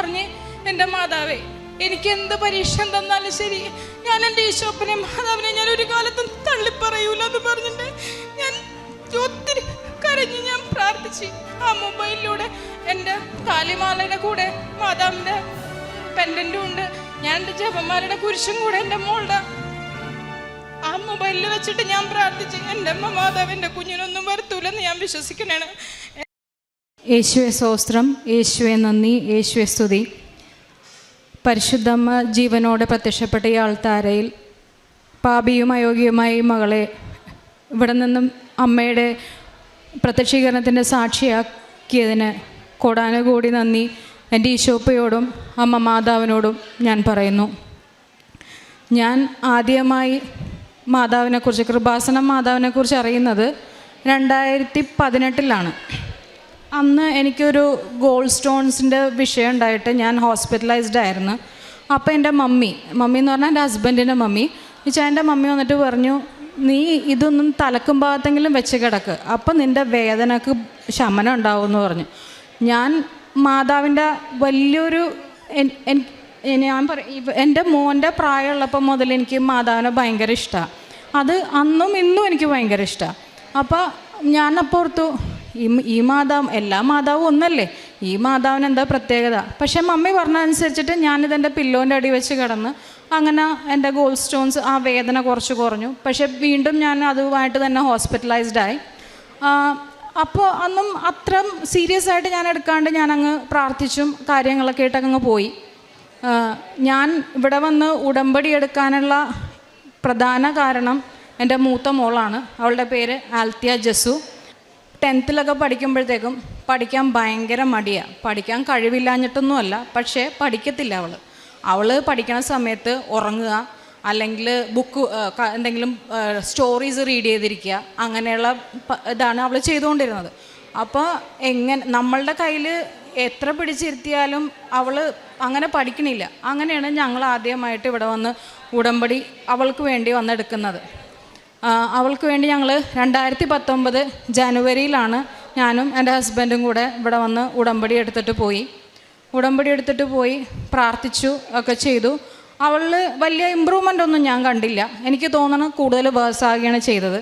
പറഞ്ഞ് എന്റെ മാതാവേ എനിക്ക് എന്ത് പരീക്ഷ തന്നാലും ശരി. ഞാൻ എന്റെ ഈശോപ്പനെ മാതാവിനെ ഞാൻ ഒരു കാലത്തും തള്ളിപ്പറയൂല എന്ന് പറഞ്ഞിട്ട് ഞാൻ ഒത്തിരി കരഞ്ഞ് ഞാൻ പ്രാർത്ഥിച്ച്. ആ മൊബൈലിലൂടെ എന്റെ താലിമാലയുടെ കൂടെ മാതാവിന്റെ പെൻഡന്റും ഉണ്ട്. ഞാൻ എന്റെ ജപന്മാരുടെ കുരിശും കൂടെ എന്റെ മോളുടെ ആ മൊബൈലിൽ വെച്ചിട്ട് ഞാൻ പ്രാർത്ഥിച്ച് എന്റെ അമ്മ മാതാവ് എന്റെ കുഞ്ഞിനൊന്നും വരത്തൂലെന്ന് ഞാൻ വിശ്വസിക്കണേണ്. യേശുവെ സ്വസ്ത്രം യേശുവെ നന്ദി യേശുവെ സ്തുതി. പരിശുദ്ധമ്മ ജീവനോടെ പ്രത്യക്ഷപ്പെട്ട ഈ ആൾത്താരയിൽ പാപിയും അയോഗ്യവുമായ ഈ മകളെ ഇവിടെ നിന്നും അമ്മയുടെ പ്രത്യക്ഷീകരണത്തിന്റെ സാക്ഷിയാക്കിയതിന് കോടാനുകൂടി നന്ദി. എന്റെ ഈശോപ്പയോടും അമ്മ മാതാവിനോടും ഞാൻ പറയുന്നു. ഞാൻ ആദ്യമായി മാതാവിനെക്കുറിച്ച് കൃപാസനം മാതാവിനെക്കുറിച്ച് അറിയുന്നത് രണ്ടായിരത്തി പതിനെട്ടിലാണ്. അന്ന് എനിക്കൊരു ഗോൾഡ് സ്റ്റോൺസിന്റെ വിഷയം ഉണ്ടായിട്ട് ഞാൻ ഹോസ്പിറ്റലൈസ്ഡ് ആയിരുന്നു. അപ്പോൾ എന്റെ മമ്മി മമ്മി എന്ന് പറഞ്ഞാൽ എന്റെ ഹസ്ബൻഡിന്റെ മമ്മി വെച്ചാൽ എന്റെ മമ്മി വന്നിട്ട് പറഞ്ഞു നീ ഇതൊന്നും തലക്കും ഭാഗത്തെങ്കിലും വെച്ച് കിടക്ക്. അപ്പം നിന്റെ വേദനക്ക് ശമനം ഉണ്ടാവും എന്ന് പറഞ്ഞു. ഞാൻ മാതാവിന്റെ വലിയൊരു ഞാൻ പറയും എന്റെ മോന്റെ പ്രായമുള്ളപ്പോൾ മുതൽ എനിക്ക് മാതാവിനെ ഭയങ്കര ഇഷ്ടമാണ് അത് അന്നും ഇന്നും എനിക്ക് ഭയങ്കര ഇഷ്ടമാണ് അപ്പോൾ ഞാൻ ഓർത്തു ഈ ഈ മാതാവ് എല്ലാ മാതാവും ഒന്നല്ലേ? ഈ മാതാവിന് എന്താ പ്രത്യേകത? പക്ഷേ മമ്മി പറഞ്ഞതനുസരിച്ചിട്ട് ഞാനിതെന്റെ പില്ലോന്റെ അടി വെച്ച് കിടന്ന് അങ്ങനെ എന്റെ ഗോൾ സ്റ്റോൺസ് ആ വേദന കുറച്ച് കുറഞ്ഞു. പക്ഷേ വീണ്ടും ഞാൻ അതുമായിട്ട് തന്നെ ഹോസ്പിറ്റലൈസ്ഡ് ആയി. അപ്പോൾ അന്നും അത്ര സീരിയസ് ആയിട്ട് ഞാൻ എടുക്കാണ്ട് ഞാനങ്ങ് പ്രാർത്ഥിച്ചും കാര്യങ്ങളൊക്കെ ആയിട്ടങ്ങ് പോയി. ഞാൻ ഇവിടെ വന്ന് ഉടമ്പടി എടുക്കാനുള്ള പ്രധാന കാരണം എന്റെ മൂത്ത മോളാണ്. അവളുടെ പേര് ആൽത്തിയ ജസു. ടെൻത്തിലൊക്കെ പഠിക്കുമ്പോഴത്തേക്കും പഠിക്കാൻ ഭയങ്കര മടിയാണ് പഠിക്കാൻ കഴിവില്ലാഞ്ഞിട്ടൊന്നുമല്ല പക്ഷേ പഠിക്കത്തില്ല അവൾ അവൾ പഠിക്കണ സമയത്ത് ഉറങ്ങുക അല്ലെങ്കിൽ ബുക്ക് എന്തെങ്കിലും സ്റ്റോറീസ് റീഡ് ചെയ്തിരിക്കുക അങ്ങനെയുള്ള ഇതാണ് അവൾ ചെയ്തുകൊണ്ടിരുന്നത്. അപ്പോൾ എങ്ങനെ നമ്മളുടെ കയ്യിൽ എത്ര പിടിച്ചിരുത്തിയാലും അവൾ അങ്ങനെ പഠിക്കണില്ല. അങ്ങനെയാണ് ഞങ്ങൾ ആദ്യമായിട്ട് ഇവിടെ വന്ന് ഉടമ്പടി അവൾക്ക് വേണ്ടി വന്നെടുക്കുന്നത്. അവൾക്ക് വേണ്ടി ഞങ്ങൾ രണ്ടായിരത്തി പത്തൊമ്പത് ജനുവരിയിലാണ് ഞാനും എന്റെ ഹസ്ബൻഡും കൂടെ ഇവിടെ വന്ന് ഉടമ്പടി എടുത്തിട്ട് പോയി. ഉടമ്പടി എടുത്തിട്ട് പോയി പ്രാർത്ഥിച്ചു ഒക്കെ ചെയ്തു. അവളിൽ വലിയ ഇമ്പ്രൂവ്മെന്റ് ഒന്നും ഞാൻ കണ്ടില്ല. എനിക്ക് തോന്നണം കൂടുതൽ വേഴ്സാകുകയാണ് ചെയ്തത്.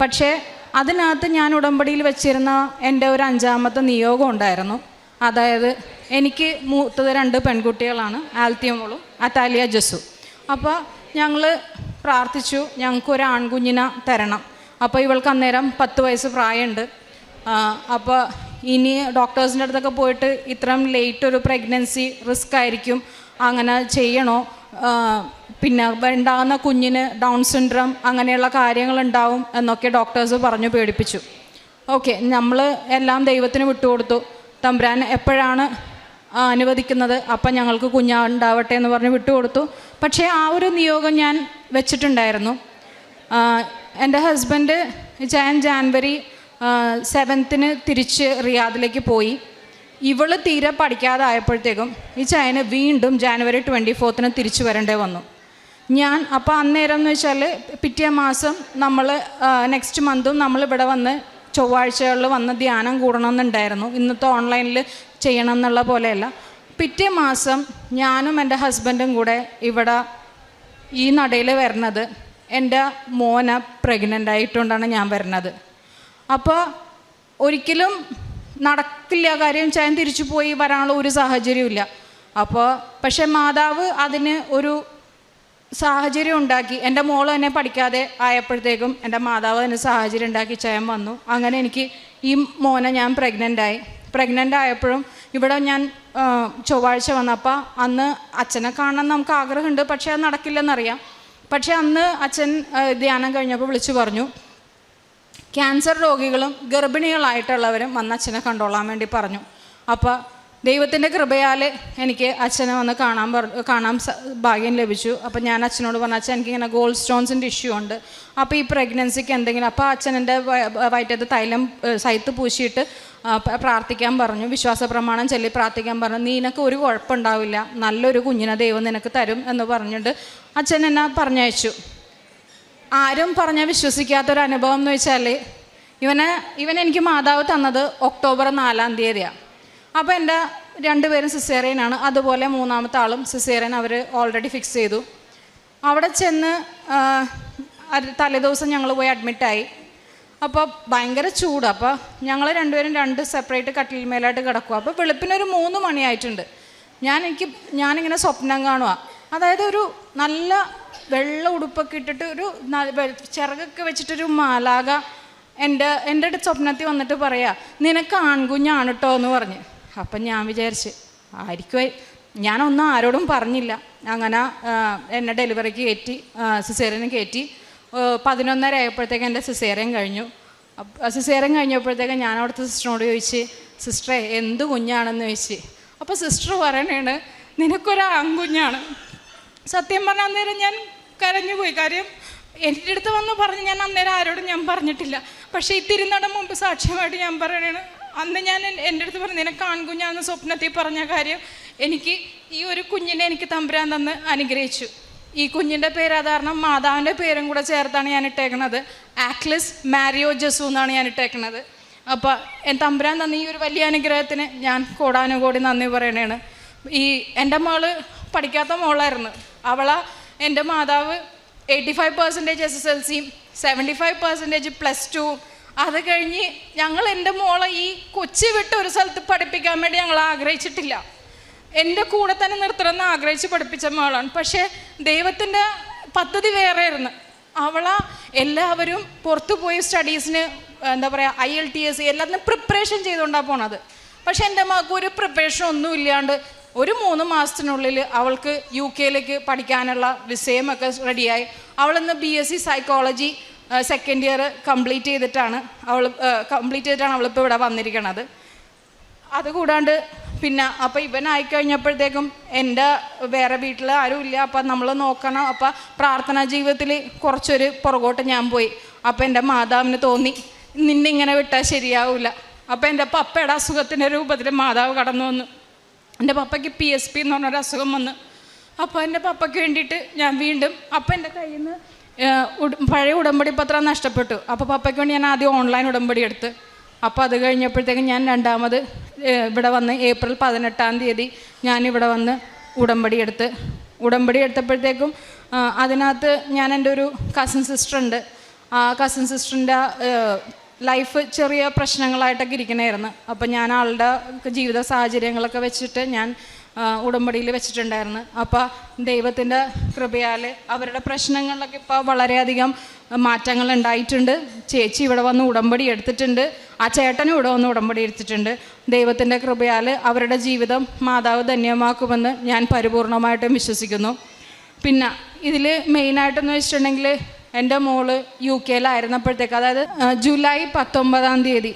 പക്ഷേ അതിനകത്ത് ഞാൻ ഉടമ്പടിയിൽ വെച്ചിരുന്ന എന്റെ ഒരു അഞ്ചാമത്തെ നിയോഗം ഉണ്ടായിരുന്നു. അതായത് എനിക്ക് മൂത്തത് രണ്ട് പെൺകുട്ടികളാണ് ആൽത്തിയമോളും അത്താലിയ ജസു അപ്പോൾ ഞങ്ങൾ പ്രാർത്ഥിച്ചു ഞങ്ങൾക്ക് ഒരു ആൺകുഞ്ഞിനെ തരണം. അപ്പോൾ ഇവൾക്ക് അന്നേരം പത്ത് വയസ്സ് പ്രായമുണ്ട്. അപ്പോൾ ഇനി ഡോക്ടേഴ്സിന്റെ അടുത്തൊക്കെ പോയിട്ട് ഇത്രയും ലേറ്റ് ഒരു പ്രഗ്നൻസി റിസ്ക് ആയിരിക്കും. അങ്ങനെ ചെയ്യണോ? പിന്നെ ഉണ്ടാകുന്ന കുഞ്ഞിന് ഡൗൺ സിൻഡ്രം അങ്ങനെയുള്ള കാര്യങ്ങൾ ഉണ്ടാവും എന്നൊക്കെ ഡോക്ടേഴ്സ് പറഞ്ഞു പേടിപ്പിച്ചു. ഓക്കെ നമ്മൾ എല്ലാം ദൈവത്തിന് വിട്ടുകൊടുത്തു. തമ്പുരാൻ എപ്പോഴാണ് അനുവദിക്കുന്നത് അപ്പം ഞങ്ങൾക്ക് കുഞ്ഞുണ്ടാവട്ടെ എന്ന് പറഞ്ഞ് വിട്ടുകൊടുത്തു. പക്ഷേ ആ ഒരു നിയോഗം ഞാൻ വെച്ചിട്ടുണ്ടായിരുന്നു. എന്റെ ഹസ്ബൻഡ് ജാൻ ജാൻവരി സെവൻത്തിന് തിരിച്ച് റിയാദിലേക്ക് പോയി. ഇവൾ തീരെ പഠിക്കാതെ ആയപ്പോഴത്തേക്കും ഈ ചൈന വീണ്ടും ജാനുവരി ട്വന്റി ഫോർത്തിന് തിരിച്ചു വരേണ്ടി വന്നു. ഞാൻ അപ്പോൾ അന്നേരം എന്ന് വെച്ചാൽ പിറ്റേ മാസം നമ്മൾ നെക്സ്റ്റ് മന്തും നമ്മൾ ഇവിടെ വന്ന് ചൊവ്വാഴ്ചകളിൽ വന്ന് ധ്യാനം കൂടണമെന്നുണ്ടായിരുന്നു. ഇന്നത്തെ ഓൺലൈനിൽ ചെയ്യണം എന്നുള്ള പോലെയല്ല. പിറ്റേ മാസം ഞാനും എന്റെ ഹസ്ബൻഡും കൂടെ ഇവിടെ ഈ നടയിൽ വരുന്നത് എന്റെ മോന പ്രഗ്നന്റ് ആയിട്ടുകൊണ്ടാണ് ഞാൻ വരുന്നത്. അപ്പോൾ ഒരിക്കലും നടക്കില്ല കാര്യം ഞാൻ തിരിച്ചു പോയി വരാനുള്ള ഒരു സാഹചര്യമില്ല അപ്പോൾ പക്ഷെ മാതാവ് അതിന് ഒരു സാഹചര്യം ഉണ്ടാക്കി. എന്റെ മോൾ എന്നെ പഠിക്കാതെ ആയപ്പോഴത്തേക്കും എന്റെ മാതാവ് അതിന് സാഹചര്യം ഉണ്ടാക്കി ചയം വന്നു. അങ്ങനെ എനിക്ക് ഈ മോനെ ഞാൻ പ്രഗ്നന്റ് ആയി. പ്രഗ്നന്റ് ആയപ്പോഴും ഇവിടെ ഞാൻ ചൊവ്വാഴ്ച വന്നപ്പോൾ അന്ന് അച്ഛനെ കാണാൻ നമുക്ക് ആഗ്രഹമുണ്ട് പക്ഷേ അത് നടക്കില്ലെന്നറിയാം. പക്ഷേ അന്ന് അച്ഛൻ ധ്യാനം കഴിഞ്ഞപ്പോൾ വിളിച്ചു പറഞ്ഞു ക്യാൻസർ രോഗികളും ഗർഭിണികളായിട്ടുള്ളവരും വന്ന് അച്ഛനെ കണ്ടോളാൻ വേണ്ടി പറഞ്ഞു. അപ്പോൾ ദൈവത്തിന്റെ കൃപയാൽ എനിക്ക് അച്ഛനെ വന്ന് കാണാൻ പറ കാണാൻ ഭാഗ്യം ലഭിച്ചു. അപ്പോൾ ഞാൻ അച്ഛനോട് പറഞ്ഞു അച്ഛൻ എനിക്കിങ്ങനെ ഗോൾഡ് സ്റ്റോൺസിന്റെ ഇഷ്യൂ ഉണ്ട്. അപ്പോൾ ഈ പ്രഗ്നൻസിക്ക് എന്തെങ്കിലും അപ്പോൾ അച്ഛൻ എന്റെ വയറ്റത്ത് തൈലം സൈത്ത് പൂശിയിട്ട് പ്രാർത്ഥിക്കാൻ പറഞ്ഞു വിശ്വാസ പ്രമാണം ചൊല്ലി പ്രാർത്ഥിക്കാൻ പറഞ്ഞു. നീ നിനക്ക് ഒരു കുഴപ്പമുണ്ടാവില്ല. നല്ലൊരു കുഞ്ഞിനെ ദൈവം നിനക്ക് തരും എന്ന് പറഞ്ഞിട്ട് അച്ഛൻ എന്നെ പറഞ്ഞയച്ചു. ആരും പറഞ്ഞാൽ വിശ്വസിക്കാത്തൊരു അനുഭവം എന്ന് വെച്ചാൽ ഇവനെ ഇവൻ എനിക്ക് മാതാവ് തന്നത് ഒക്ടോബർ നാലാം തീയതിയാണ് അപ്പോൾ എന്റെ രണ്ടുപേരും സിസേറിയനാണ്. അതുപോലെ മൂന്നാമത്തെ ആളും സിസേറിയൻ അവർ ഓൾറെഡി ഫിക്സ് ചെയ്തു. അവിടെ ചെന്ന് തലേദിവസം ഞങ്ങൾ പോയി അഡ്മിറ്റായി അപ്പോൾ ഭയങ്കര ചൂട്. അപ്പോൾ ഞങ്ങൾ രണ്ടുപേരും രണ്ട് സെപ്പറേറ്റ് കട്ടിൽ മേലായിട്ട് കിടക്കുക അപ്പോൾ വെളുപ്പിനൊരു മൂന്ന് മണിയായിട്ടുണ്ട്. ഞാൻ എനിക്ക് ഞാനിങ്ങനെ സ്വപ്നം കാണുക അതായത് ഒരു നല്ല വെള്ള ഉടുപ്പൊക്കെ ഇട്ടിട്ട് ഒരു ചിറകൊക്കെ വെച്ചിട്ടൊരു മാലാക എന്റെ എന്റെ അടുത്ത് സ്വപ്നത്തിൽ വന്നിട്ട് പറയാ നിനക്ക് ആൺകുഞ്ഞാണ് കേട്ടോ എന്ന് പറഞ്ഞ്. അപ്പം ഞാൻ വിചാരിച്ച് ആയിരിക്കും ഞാനൊന്നും ആരോടും പറഞ്ഞില്ല. അങ്ങനെ എന്നെ ഡെലിവറിക്ക് കയറ്റി സിസേറിന് കയറ്റി. പതിനൊന്നര ആയപ്പോഴത്തേക്ക് എന്റെ സിസേറിയൻ കഴിഞ്ഞു. സിസേറിയൻ കഴിഞ്ഞപ്പോഴത്തേക്ക് ഞാൻ അവിടുത്തെ സിസ്റ്ററിനോട് ചോദിച്ച് സിസ്റ്ററെ എന്ത് കുഞ്ഞാണെന്ന് ചോദിച്ച്. അപ്പോൾ സിസ്റ്റർ പറയണേണ് നിനക്കൊരു ആൺകുഞ്ഞാണ്. സത്യം പറഞ്ഞ അന്നേരം ഞാൻ കരഞ്ഞു പോയി കാര്യം എന്റെ അടുത്ത് വന്ന് പറഞ്ഞ് ഞാൻ അന്നേരം ആരോടും ഞാൻ പറഞ്ഞിട്ടില്ല. പക്ഷേ ഈ തിരുനട മുമ്പ് സാക്ഷ്യമായിട്ട് ഞാൻ പറയണേണ് അന്ന് ഞാൻ എന്റെ അടുത്ത് പറഞ്ഞു നിനക്ക് ആൺകുഞ്ഞാന്ന് സ്വപ്നത്തിൽ പറഞ്ഞ കാര്യം എനിക്ക് ഈ ഒരു കുഞ്ഞിനെ എനിക്ക് തമ്പുരാൻ തന്ന് അനുഗ്രഹിച്ചു. ഈ കുഞ്ഞിന്റെ പേര് കാരണം മാതാവിന്റെ പേരും കൂടെ ചേർത്താണ് ഞാൻ ഇട്ടേക്കുന്നത് ആക്ലിസ് മാരിയോ ജസു എന്നാണ് ഞാൻ ഇട്ടേക്കുന്നത് അപ്പോൾ എൻ തമ്പുരാൻ തന്ന ഈ ഒരു വലിയ അനുഗ്രഹത്തിന് ഞാൻ കോടാനുകോടി നന്ദി പറയണേണ്. ഈ എന്റെ മോൾ പഠിക്കാത്ത മോളായിരുന്നു. അവളെ എന്റെ മാതാവ് eighty five percentage S S L സിയും seventy five percentage plus two അത് കഴിഞ്ഞ് ഞങ്ങൾ എന്റെ മോളെ ഈ കൊച്ചി വിട്ട് ഒരു സ്ഥലത്ത് പഠിപ്പിക്കാൻ വേണ്ടി ഞങ്ങൾ ആഗ്രഹിച്ചിട്ടില്ല. എന്റെ കൂടെ തന്നെ നിർത്തണമെന്ന് ആഗ്രഹിച്ച് പഠിപ്പിച്ച മകളാണ് പക്ഷേ ദൈവത്തിന്റെ പദ്ധതി വേറെയായിരുന്നു. അവളെ എല്ലാവരും പുറത്തു പോയി സ്റ്റഡീസിന് എന്താ പറയുക ഐ എൽ ടി എസ് എല്ലാത്തിനും പ്രിപ്പറേഷൻ ചെയ്തുകൊണ്ടാണ് പോണത്. പക്ഷെ എന്റെ മകൾക്ക് ഒരു പ്രിപ്പറേഷൻ ഒന്നും ഇല്ലാണ്ട് ഒരു മൂന്ന് മാസത്തിനുള്ളിൽ അവൾക്ക് യു കെയിലേക്ക് പഠിക്കാനുള്ള വിഷയമൊക്കെ റെഡിയായി. അവളിന്ന് B S C psychology second year complete ചെയ്തിട്ടാണ് അവൾ കംപ്ലീറ്റ് ചെയ്തിട്ടാണ് അവളിപ്പോൾ ഇവിടെ വന്നിരിക്കണത്. അതുകൂടാണ്ട് പിന്നെ അപ്പം ഇവനായി കഴിഞ്ഞപ്പോഴത്തേക്കും എന്റെ വേറെ വീട്ടിൽ ആരും ഇല്ല. അപ്പം നമ്മൾ നോക്കണം. അപ്പം പ്രാർത്ഥനാ ജീവിതത്തിൽ കുറച്ചൊരു പുറകോട്ട് ഞാൻ പോയി. അപ്പം എന്റെ മാതാവിന് തോന്നി നിന്നെ ഇങ്ങനെ വിട്ടാൽ ശരിയാവില്ല അപ്പം എന്റെ പപ്പയുടെ അസുഖത്തിന്റെ രൂപത്തിൽ മാതാവ് കടന്നു വന്നു. എന്റെ പപ്പയ്ക്ക് പി എസ് പി എന്ന് പറഞ്ഞൊരു അസുഖം വന്നു. അപ്പോൾ എന്റെ പപ്പയ്ക്ക് വേണ്ടിയിട്ട് ഞാൻ വീണ്ടും അപ്പം എന്റെ കയ്യിൽ നിന്ന് പഴയ ഉടമ്പടി പത്രം നഷ്ടപ്പെട്ടു. അപ്പോൾ പപ്പയ്ക്ക് വേണ്ടി ഞാൻ ആദ്യം ഓൺലൈൻ ഉടമ്പടി എടുത്ത്. അപ്പോൾ അത് കഴിഞ്ഞപ്പോഴത്തേക്കും ഞാൻ രണ്ടാമത് ഇവിടെ വന്ന് ഏപ്രിൽ പതിനെട്ടാം തീയതി ഞാൻ ഇവിടെ വന്ന് ഉടമ്പടി എടുത്ത് ഉടമ്പടി എടുത്തപ്പോഴത്തേക്കും അതിനകത്ത് ഞാൻ എന്റെ ഒരു കസിൻ സിസ്റ്റർ ഉണ്ട്. ആ കസിൻ സിസ്റ്ററിന്റെ ലൈഫ് ചെറിയ പ്രശ്നങ്ങളായിട്ടൊക്കെ ഇരിക്കണമായിരുന്നു അപ്പോൾ ഞാൻ ആളുടെ ജീവിത സാഹചര്യങ്ങളൊക്കെ വെച്ചിട്ട് ഞാൻ ഉടമ്പടിയിൽ വെച്ചിട്ടുണ്ടായിരുന്നു. അപ്പോൾ ദൈവത്തിന്റെ കൃപയാൽ അവരുടെ പ്രശ്നങ്ങളിലൊക്കെ ഇപ്പോൾ വളരെയധികം മാറ്റങ്ങൾ ഉണ്ടായിട്ടുണ്ട്. ചേച്ചി ഇവിടെ വന്ന് ഉടമ്പടി എടുത്തിട്ടുണ്ട്. ആ ചേട്ടനും ഇവിടെ വന്ന് ഉടമ്പടി എടുത്തിട്ടുണ്ട്. ദൈവത്തിന്റെ കൃപയാൽ അവരുടെ ജീവിതം മാതാവ് ധന്യമാക്കുമെന്ന് ഞാൻ പരിപൂർണമായിട്ടും വിശ്വസിക്കുന്നു. പിന്നെ ഇതിൽ മെയിനായിട്ടെന്ന് വെച്ചിട്ടുണ്ടെങ്കിൽ എന്റെ മോൾ യു കെയിലായിരുന്നപ്പോഴത്തേക്ക് അതായത് ജൂലൈ പത്തൊമ്പതാം തീയതി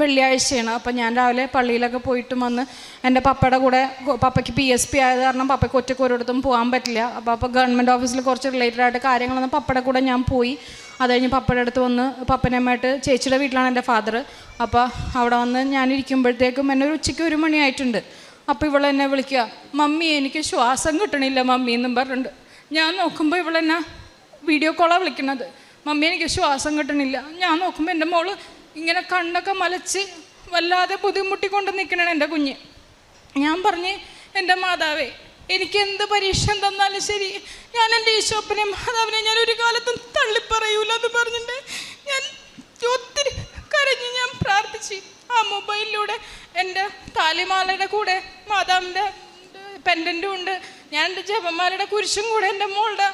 വെള്ളിയാഴ്ചയാണ്. അപ്പം ഞാൻ രാവിലെ പള്ളിയിലൊക്കെ പോയിട്ട് വന്ന് എന്റെ പപ്പയുടെ കൂടെ പപ്പയ്ക്ക് പി എസ് പി ആയത് കാരണം പപ്പയ്ക്ക് ഒറ്റയ്ക്ക് ഒരിടത്തും പോകാൻ പറ്റില്ല. അപ്പോൾ അപ്പോൾ ഗവൺമെന്റ് ഓഫീസിൽ കുറച്ച് റിലേറ്റഡ് ആയിട്ട് കാര്യങ്ങളൊന്നും പപ്പയുടെ കൂടെ ഞാൻ പോയി. അത് കഴിഞ്ഞ് പപ്പയുടെ അടുത്ത് വന്ന് പപ്പനമ്മയായിട്ട് ചേച്ചിയുടെ വീട്ടിലാണ് എന്റെ ഫാദർ അപ്പോൾ അവിടെ വന്ന് ഞാനിരിക്കുമ്പോഴത്തേക്കും എന്നെ ഒരു ഉച്ചയ്ക്ക് ഒരു മണിയായിട്ടുണ്ട് അപ്പോൾ ഇവൾ എന്നെ വിളിക്കുക മമ്മി എനിക്ക് ശ്വാസം കിട്ടണില്ല മമ്മി എന്നും പറഞ്ഞിട്ടുണ്ട്. ഞാൻ നോക്കുമ്പോൾ ഇവളെന്നെ വീഡിയോ കോളാണ് വിളിക്കുന്നത്. മമ്മി എനിക്ക് ശ്വാസം കിട്ടണില്ല. ഞാൻ നോക്കുമ്പോൾ എന്റെ മോൾ ഇങ്ങനെ കണ്ണൊക്കെ മലച്ച് വല്ലാതെ ബുദ്ധിമുട്ടിക്കൊണ്ട് നിൽക്കണേ എന്റെ കുഞ്ഞ്. ഞാൻ പറഞ്ഞ് എന്റെ മാതാവേ എനിക്ക് എന്ത് പരീക്ഷ തന്നാലും ശരി. ഞാൻ എന്റെ ഈശോപ്പനെ മാതാവിനെ ഞാൻ ഒരു കാലത്തും തള്ളിപ്പറയൂല എന്ന് പറഞ്ഞിട്ട് ഞാൻ ഒത്തിരി കരഞ്ഞ് ഞാൻ പ്രാർത്ഥിച്ച്. ആ മൊബൈലിലൂടെ എന്റെ താലിമാലയുടെ കൂടെ മാതാവിന്റെ പെൻഡന്റും ഉണ്ട്. ഞാൻ എന്റെ ജപമാലയുടെ കുരിശും കൂടെ എന്റെ മോളുടെ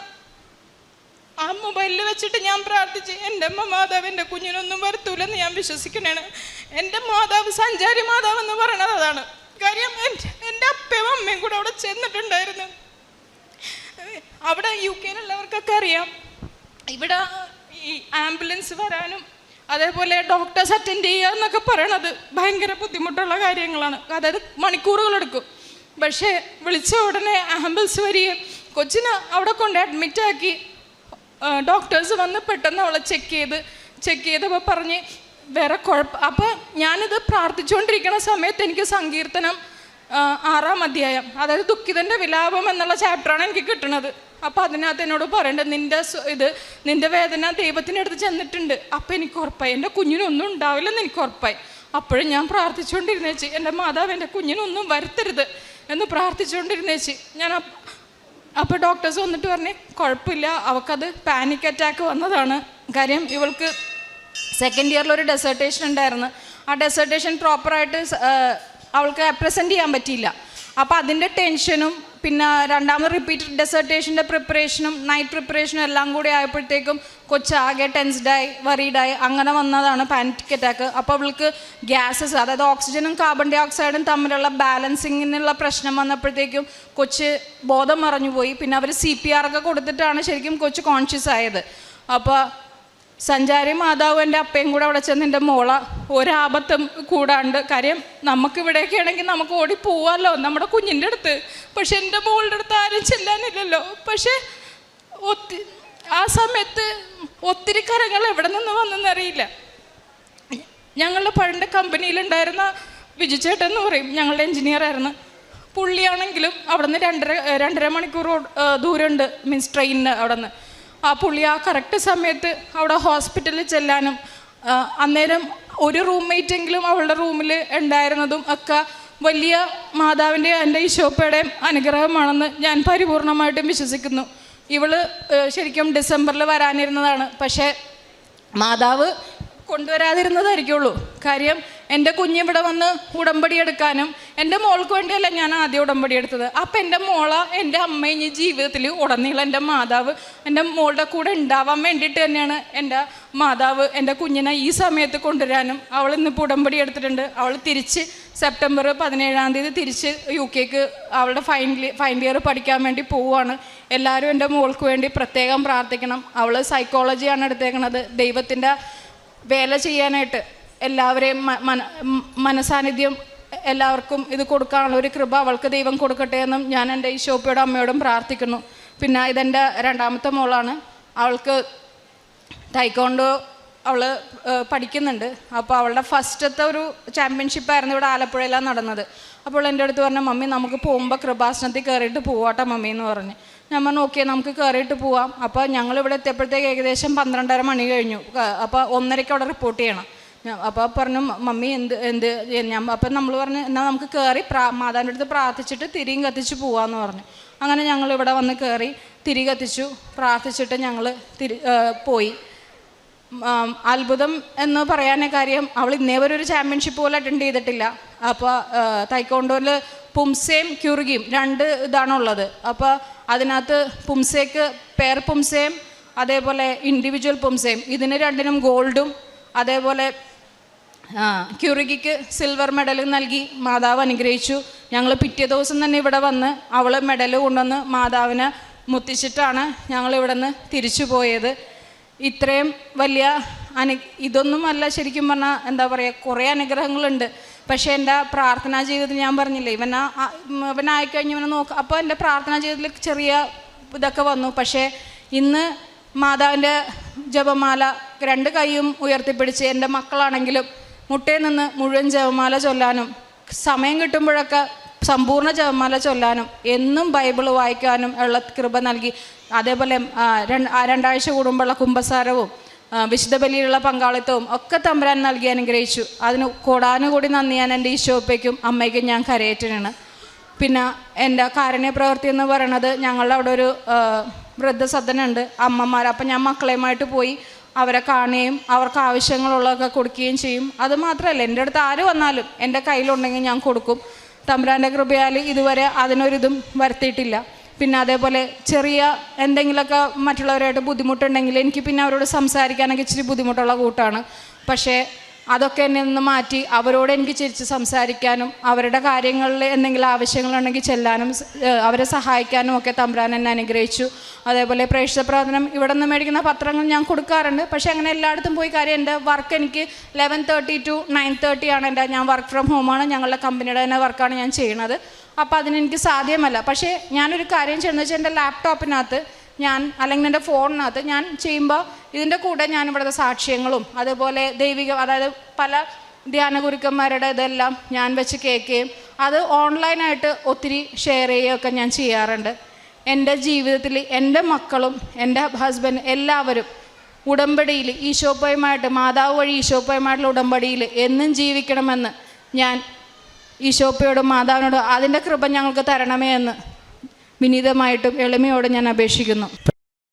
ആ മൊബൈലിൽ വെച്ചിട്ട് ഞാൻ പ്രാർത്ഥിച്ച് എന്റെ അമ്മ മാതാവ് എന്റെ കുഞ്ഞിനൊന്നും വരുത്തൂലെന്ന് ഞാൻ വിശ്വസിക്കണേണ്. എന്റെ മാതാവ് സഞ്ചാരി മാതാവ് എന്ന് പറയണത് അതാണ്. കാര്യം എന്റെ എന്റെ അപ്പയും അമ്മയും കൂടെ അവിടെ ചെന്നിട്ടുണ്ടായിരുന്നു. അവിടെ യു കെയിലുള്ളവർക്കൊക്കെ അറിയാം. ഇവിടെ ഈ ആംബുലൻസ് വരാനും അതേപോലെ ഡോക്ടേഴ്സ് അറ്റൻഡ് ചെയ്യുക എന്നൊക്കെ പറയണത് ഭയങ്കര ബുദ്ധിമുട്ടുള്ള കാര്യങ്ങളാണ്. അതായത് മണിക്കൂറുകളെടുക്കും പക്ഷേ വിളിച്ച ഉടനെ ആംബുലൻസ് വരികയും കൊച്ചിന് അവിടെ കൊണ്ട് അഡ്മിറ്റ് ആക്കി ഡോക്ടേഴ്സ് വന്ന് പെട്ടെന്ന് അവളെ ചെക്ക് ചെയ്ത് ചെക്ക് ചെയ്തപ്പോൾ പറഞ്ഞ് വേറെ കുഴപ്പം അപ്പോൾ ഞാനിത് പ്രാർത്ഥിച്ചുകൊണ്ടിരിക്കുന്ന സമയത്ത് എനിക്ക് സങ്കീർത്തനം ആറാം അധ്യായം അതായത് ദുഃഖിതന്റെ വിലാപം എന്നുള്ള ചാപ്റ്ററാണ് എനിക്ക് കിട്ടുന്നത് അപ്പോൾ അതിനകത്ത് എന്നോട് പറയേണ്ടത് നിന്റെ ഇത് നിന്റെ വേദന ദൈവത്തിന്റെ അടുത്ത് ചെന്നിട്ടുണ്ട്. അപ്പോൾ എനിക്ക് ഉറപ്പായി. എന്റെ കുഞ്ഞിനൊന്നും ഉണ്ടാവില്ലെന്ന് എനിക്ക് ഉറപ്പായി. അപ്പോഴും ഞാൻ പ്രാർത്ഥിച്ചുകൊണ്ടിരുന്നേച്ച് എന്റെ മാതാവ് എന്റെ കുഞ്ഞിനൊന്നും വരുത്തരുത് എന്ന് പ്രാർത്ഥിച്ചുകൊണ്ടിരുന്നേച്ച് ഞാൻ അപ്പോൾ ഡോക്ടേഴ്സ് വന്നിട്ട് പറഞ്ഞ് കുഴപ്പമില്ല അവൾക്കത് പാനിക് അറ്റാക്ക് വന്നതാണ്. കാര്യം ഇവൾക്ക് സെക്കൻഡ് ഇയറിൽ ഒരു ഡെസേർട്ടേഷൻ ഉണ്ടായിരുന്നു. ആ ഡെസേർട്ടേഷൻ പ്രോപ്പറായിട്ട് അവൾക്ക് പ്രസന്റ് ചെയ്യാൻ പറ്റിയില്ല. അപ്പോൾ അതിന്റെ ടെൻഷനും പിന്നെ രണ്ടാമത് റിപ്പീറ്റഡ് ഡെസേർട്ടേഷന്റെ പ്രിപ്പറേഷനും നൈറ്റ് പ്രിപ്പറേഷനും എല്ലാം കൂടി ആയപ്പോഴത്തേക്കും കൊച്ചാകെ ടെൻസ്ഡായി വറീഡായി അങ്ങനെ വന്നതാണ് പാനിക് അറ്റാക്ക് അപ്പോൾ അവൾക്ക് ഗ്യാസസ് അതായത് ഓക്സിജനും കാർബൺ ഡൈ ഓക്സൈഡും തമ്മിലുള്ള ബാലൻസിങ്ങിനുള്ള പ്രശ്നം വന്നപ്പോഴത്തേക്കും കൊച്ച് ബോധം മറഞ്ഞുപോയി. പിന്നെ അവർ സി പി ആർ ഒക്കെ കൊടുത്തിട്ടാണ് ശരിക്കും കൊച്ച് കോൺഷ്യസ് ആയത്. അപ്പോൾ സഞ്ചാരി മാതാവ് എന്റെ അപ്പയും കൂടെ അവിടെ ചെന്ന് എന്റെ മോള ഒരാപത്തും കൂടാണ്ട്. കാര്യം നമുക്ക് ഇവിടെയൊക്കെ ആണെങ്കിൽ നമുക്ക് ഓടി പോവാമല്ലോ നമ്മുടെ കുഞ്ഞിന്റെ അടുത്ത്. പക്ഷെ എന്റെ മോളുടെ അടുത്ത് ആരും ചെല്ലാനില്ലല്ലോ. പക്ഷെ ഒത്തി ആ സമയത്ത് ഒത്തിരി കരങ്ങൾ എവിടെ നിന്ന് വന്നെന്നറിയില്ല ഞങ്ങളുടെ പഴയ കമ്പനിയിലുണ്ടായിരുന്ന വിജുചേട്ടൻ എന്ന് പറയും ഞങ്ങളുടെ എഞ്ചിനീയർ ആയിരുന്നു. പുള്ളിയാണെങ്കിലും അവിടെ നിന്ന് രണ്ടര രണ്ടര മണിക്കൂർ ദൂരമുണ്ട് മീൻസ് ട്രെയിനിന് അവിടെ നിന്ന് ആ പുള്ളി ആ കറക്റ്റ് സമയത്ത് അവിടെ ഹോസ്പിറ്റലിൽ ചെല്ലാനും അന്നേരം ഒരു റൂംമേറ്റെങ്കിലും അവളുടെ റൂമിൽ ഉണ്ടായിരുന്നതും ഒക്കെ വലിയ മാതാവിന്റെ എന്റെ ഈശോപ്പയുടെയും അനുഗ്രഹമാണെന്ന് ഞാൻ പരിപൂർണമായിട്ടും വിശ്വസിക്കുന്നു. ഇവൾ ശരിക്കും ഡിസംബറിൽ വരാനിരുന്നതാണ്. പക്ഷേ മാതാവ് കൊണ്ടുവരാതിരുന്നതായിരിക്കുള്ളൂ. കാര്യം എന്റെ കുഞ്ഞിവിടെ വന്ന് ഉടമ്പടി എടുക്കാനും എന്റെ മോൾക്ക് വേണ്ടിയല്ല ഞാൻ ആദ്യം ഉടമ്പടി എടുത്തത്. അപ്പം എന്റെ മോള എന്റെ അമ്മ ഇനി ജീവിതത്തിൽ ഉടനീളം എന്റെ മാതാവ് എന്റെ മോളുടെ കൂടെ ഉണ്ടാവാൻ വേണ്ടിയിട്ട് തന്നെയാണ് എന്റെ മാതാവ് എന്റെ കുഞ്ഞിനെ ഈ സമയത്ത് കൊണ്ടുവരാനും അവൾ ഇന്നിപ്പോൾ ഉടമ്പടി എടുത്തിട്ടുണ്ട്. അവൾ തിരിച്ച് സെപ്റ്റംബർ പതിനേഴാം തീയതി തിരിച്ച് യു കെക്ക് അവളുടെ ഫൈനൽ ഫൈനൽ ഇയർ പഠിക്കാൻ വേണ്ടി പോവുകയാണ്. എല്ലാവരും എന്റെ മോൾക്ക് വേണ്ടി പ്രത്യേകം പ്രാർത്ഥിക്കണം. അവൾ സൈക്കോളജിയാണ് എടുത്തേക്കണത്. ദൈവത്തിന്റെ വേല ചെയ്യാനായിട്ട് എല്ലാവരെയും മന- മനസാന്നിധ്യം എല്ലാവർക്കും ഇത് കൊടുക്കാനുള്ള ഒരു കൃപ അവൾക്ക് ദൈവം കൊടുക്കട്ടെ എന്നും ഞാൻ എന്റെ ഈ ഷോപ്പിയോടും അമ്മയോടും പ്രാർത്ഥിക്കുന്നു. പിന്നെ ഇതെന്റെ രണ്ടാമത്തെ മോളാണ്. അവൾക്ക് തൈക്കോണ്ടോ അവൾ പഠിക്കുന്നുണ്ട്. അപ്പോൾ അവളുടെ ഫസ്റ്റത്തെ ഒരു ചാമ്പ്യൻഷിപ്പായിരുന്നു ഇവിടെ ആലപ്പുഴയിലാണ് നടന്നത്. അപ്പോൾ എന്റെ അടുത്ത് പറഞ്ഞ മമ്മി നമുക്ക് പോകുമ്പോൾ കൃപാസനത്തിൽ കയറിയിട്ട് പോവാട്ടെ മമ്മി എന്ന് പറഞ്ഞ്. ഞാൻ പറഞ്ഞു ഓക്കെ നമുക്ക് കയറിയിട്ട് പോവാം. അപ്പോൾ ഞങ്ങൾ ഇവിടെ എത്തിയപ്പോഴത്തേക്ക് ഏകദേശം പന്ത്രണ്ടര മണി കഴിഞ്ഞു. അപ്പോൾ ഒന്നരയ്ക്ക് അവിടെ റിപ്പോർട്ട് ചെയ്യണം. അപ്പോൾ പറഞ്ഞു "മ- മമ്മി എന്ത് എന്ത് ഞാൻ അപ്പം നമ്മൾ പറഞ്ഞു എന്നാൽ നമുക്ക് കയറി പ്രാ മാതാവിന്റെ അടുത്ത് പ്രാർത്ഥിച്ചിട്ട് തിരിയും കത്തിച്ച് പോവാന്ന് പറഞ്ഞു. അങ്ങനെ ഞങ്ങൾ ഇവിടെ വന്ന് കയറി തിരി കത്തിച്ചു പ്രാർത്ഥിച്ചിട്ട് ഞങ്ങൾ തിരി പോയി. അത്ഭുതം എന്ന് പറയാനേ കാര്യം അവൾ ഇന്നേ വരെ ഒരു ചാമ്പ്യൻഷിപ്പ് പോലും അറ്റൻഡ് ചെയ്തിട്ടില്ല. അപ്പോൾ തൈക്കോണ്ടോയിൽ പുംസയും ക്യൂറുകിയും രണ്ട് ഇതാണുള്ളത്. അപ്പോൾ അതിനകത്ത് പുംസയ്ക്ക് പേർ പുംസയും അതേപോലെ ഇൻഡിവിജ്വൽ പുംസയും. ഇതിന് രണ്ടിനും ഗോൾഡും അതേപോലെ ആ ക്യൂറിക്കിക്ക് സിൽവർ മെഡൽ നൽകി മാതാവ് അനുഗ്രഹിച്ചു. ഞങ്ങൾ പിറ്റേ ദിവസം തന്നെ ഇവിടെ വന്ന് അവൾ മെഡൽ കൊണ്ടുവന്ന് മാതാവിനെ മുത്തിച്ചിട്ടാണ് ഞങ്ങൾ ഇവിടെ നിന്ന് തിരിച്ചു പോയത്. ഇത്രയും വലിയ അനു ഇതൊന്നും അല്ല ശരിക്കും പറഞ്ഞാൽ എന്താ പറയുക കുറേ അനുഗ്രഹങ്ങളുണ്ട്. പക്ഷേ എന്റെ പ്രാർത്ഥനാ ജീവിതത്തിൽ ഞാൻ പറഞ്ഞില്ലേ ഇവന ഇവനായിക്കഴിഞ്ഞ് ഇവനെ നോക്കുക അപ്പോൾ എന്റെ പ്രാർത്ഥനാ ജീവിതത്തിൽ ചെറിയ ഇതൊക്കെ വന്നു. പക്ഷേ ഇന്ന് മാതാവിന്റെ ജപമാല രണ്ട് കൈയും ഉയർത്തിപ്പിടിച്ച് എന്റെ മക്കളാണെങ്കിലും മുട്ടയിൽ നിന്ന് മുഴുവൻ ജപമാല ചൊല്ലാനും സമയം കിട്ടുമ്പോഴൊക്കെ സമ്പൂർണ ജപമാല ചൊല്ലാനും എന്നും ബൈബിൾ വായിക്കാനും ഉള്ള കൃപ നൽകി. അതേപോലെ രണ്ടാഴ്ച കൂടുമ്പോഴുള്ള കുംഭസാരവും വിശുദ്ധ ബലിയിലുള്ള പങ്കാളിത്തവും ഒക്കെ തമ്പുരാൻ നൽകി അനുഗ്രഹിച്ചു. അതിന് കൂടാനുകൂടി നന്ദി ഞാൻ എന്റെ ഈശോപ്പയ്ക്കും അമ്മയ്ക്കും ഞാൻ കരയേറ്റനാണ്. പിന്നെ എന്റെ കാരുണ്യ പ്രവൃത്തി എന്ന് പറയണത് ഞങ്ങളുടെ അവിടെ ഒരു വൃദ്ധസദനുണ്ട് അമ്മമാർ. അപ്പം ഞാൻ മക്കളെയുമായിട്ട് പോയി അവരെ കാണുകയും അവർക്ക് ആവശ്യങ്ങളുള്ളതൊക്കെ കൊടുക്കുകയും ചെയ്യും. അത് മാത്രമല്ല എന്റെ അടുത്ത് ആര് വന്നാലും എന്റെ കയ്യിലുണ്ടെങ്കിൽ ഞാൻ കൊടുക്കും. തമ്പുരാന്റെ കൃപയാൽ ഇതുവരെ അതിനൊരിതും വരുത്തിയിട്ടില്ല. പിന്നെ അതേപോലെ ചെറിയ എന്തെങ്കിലുമൊക്കെ മറ്റുള്ളവരായിട്ട് ബുദ്ധിമുട്ടുണ്ടെങ്കിൽ എനിക്ക് പിന്നെ അവരോട് സംസാരിക്കാനൊക്കെ ഇച്ചിരി ബുദ്ധിമുട്ടുള്ള കൂട്ടാണ്. പക്ഷേ അതൊക്കെ എന്നെ ഒന്ന് മാറ്റി അവരോട് എനിക്ക് ചിരിച്ച് സംസാരിക്കാനും അവരുടെ കാര്യങ്ങളിൽ എന്തെങ്കിലും ആവശ്യങ്ങളുണ്ടെങ്കിൽ ചെല്ലാനും അവരെ സഹായിക്കാനും ഒക്കെ തമ്പുരാൻ എന്നെ അനുഗ്രഹിച്ചു. അതേപോലെ പ്രേക്ഷിത പ്രവർത്തനം ഇവിടെ നിന്ന് മേടിക്കുന്ന പത്രങ്ങൾ ഞാൻ കൊടുക്കാറുണ്ട്. പക്ഷേ അങ്ങനെ എല്ലായിടത്തും പോയി കാര്യം എന്റെ വർക്ക് എനിക്ക് eleven thirty to nine thirty ആണ് എന്റെ ഞാൻ വർക്ക് ഫ്രം ഹോമാണ് ഞങ്ങളുടെ കമ്പനിയുടെ തന്നെ വർക്കാണ് ഞാൻ ചെയ്യുന്നത് അപ്പോൾ അതിനെനിക്ക് സാധ്യമല്ല. പക്ഷേ ഞാനൊരു കാര്യം ചെയ്യുന്നത് വെച്ചാൽ എന്റെ ലാപ്ടോപ്പിനകത്ത് ഞാൻ അല്ലെങ്കിൽ എന്റെ ഫോണിനകത്ത് ഞാൻ ചെയ്യുമ്പോൾ ഇതിന്റെ കൂടെ ഞാൻ ഇവിടുത്തെ സാക്ഷ്യങ്ങളും അതുപോലെ ദൈവിക അതായത് പല ധ്യാന ഗുരുക്കന്മാരുടെ ഇതെല്ലാം ഞാൻ വെച്ച് കേൾക്കുകയും അത് ഓൺലൈനായിട്ട് ഒത്തിരി ഷെയർ ചെയ്യുകയൊക്കെ ഞാൻ ചെയ്യാറുണ്ട്. എന്റെ ജീവിതത്തിൽ എന്റെ മക്കളും എന്റെ ഹസ്ബൻഡ് എല്ലാവരും ഉടമ്പടിയിൽ ഈശോപ്പയുമായിട്ട് മാതാവ് വഴി ഈശോപ്പയുമായിട്ടുള്ള ഉടമ്പടിയിൽ എന്നും ജീവിക്കണമെന്ന് ഞാൻ ഈശോപ്പയോടും മാതാവിനോടും അതിന്റെ കൃപ ഞങ്ങൾക്ക് തരണമേ എന്ന് വിനീതമായിട്ടും എളിമയോടും ഞാൻ അപേക്ഷിക്കുന്നു.